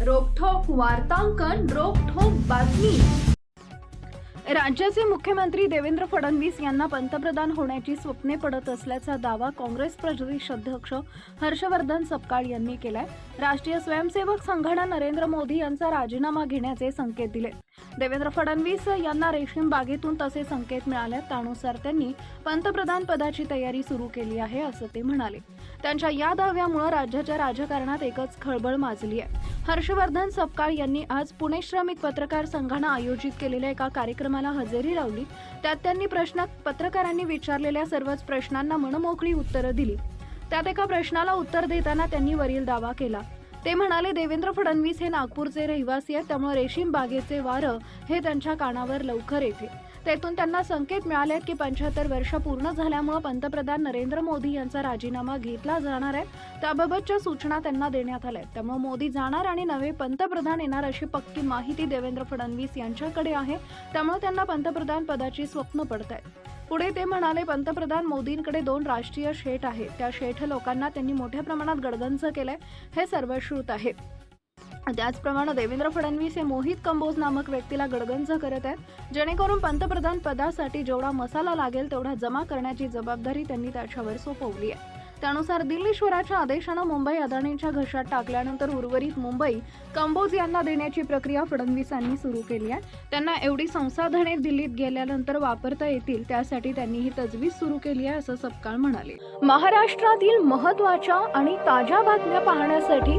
वार्तांकन रोखोक बातमी. राज्याचे मुख्यमंत्री देवेंद्र फडणवीस यांना पंतप्रधान होण्याची स्वप्ने पडत असल्याचा दावा काँग्रेस प्रदेश अध्यक्ष हर्षवर्धन सपकाळ यांनी केलाय. राष्ट्रीय स्वयंसेवक संघानं नरेंद्र मोदी यांचा राजीनामा घेण्याचे संकेत दिले. देवेंद्र फडणवीस यांना रेशीम बागेतून तसे संकेत मिळाले त्यानुसार त्यांनी पंतप्रधान पदाची तयारी सुरू केली आहे असं ते म्हणाले. त्यांच्या या दाव्यामुळे राज्याच्या राजकारणात एकच खळबळ माजली आहे हर्षवर्धन सपकाळ यांनी आज पुणे श्रमिक पत्रकार संघानं आयोजित केलेल्या एका कार्यक्रमाला हजेरी लावली. त्यात त्यांनी प्रश्नात पत्रकारांनी विचारलेल्या सर्वच प्रश्नांना मनमोकळी उत्तरं दिली. त्यात एका प्रश्नाला उत्तर देताना त्यांनी वरील दावा केला. ते म्हणाले देवेंद्र फडणवीस हे नागपूरचे रहिवासी आहेत त्यामुळे रेशीम बागेचे वारं हे त्यांच्या कानावर लवकर येते तेथून त्यांना संकेत मिळाले आहेत की पंच्याहत्तर वर्ष पूर्ण झाल्यामुळे पंतप्रधान नरेंद्र मोदी यांचा राजीनामा घेतला जाणार आहे. त्याबाबतच्या सूचना त्यांना देण्यात आल्या आहेत. त्यामुळे मोदी जाणार आणि नवे पंतप्रधान येणार अशी पक्की माहिती देवेंद्र फडणवीस यांच्याकडे आहे. त्यामुळे त्यांना पंतप्रधान पदाची स्वप्न पडत आहेत पुढे ते म्हणाले पंतप्रधान मोदींकडे दोन राष्ट्रीय शेठ आहेत. त्या शेठ लोकांना त्यांनी मोठ्या प्रमाणात गडगंज केलंय. हे सर्वश्रुत आहे. त्याचप्रमाणे देवेंद्र फडणवीस हे मोहित कंबोज नामक व्यक्तीला गडगंज करत आहेत. जेणेकरून पंतप्रधान पदासाठी जेवढा मसाला लागेल तेवढा जमा करण्याची जबाबदारी त्यांनी त्याच्यावर सोपवली आहे. त्यानुसार दिल्लीश्वराच्या आदेशानं मुंबई अदाणींच्या घशात टाकल्यानंतर उर्वरित मुंबई कंबोज यांना देण्याची प्रक्रिया फडणवीसांनी सुरू केली आहे. त्यांना एवढी संसाधने दिल्लीत गेल्यानंतर वापरता येतील त्यासाठी त्यांनी ही तजवीज सुरू केली आहे असं सपकाळ म्हणाले. महाराष्ट्रातील महत्त्वाच्या आणि ताज्या बातम्या पाहण्यासाठी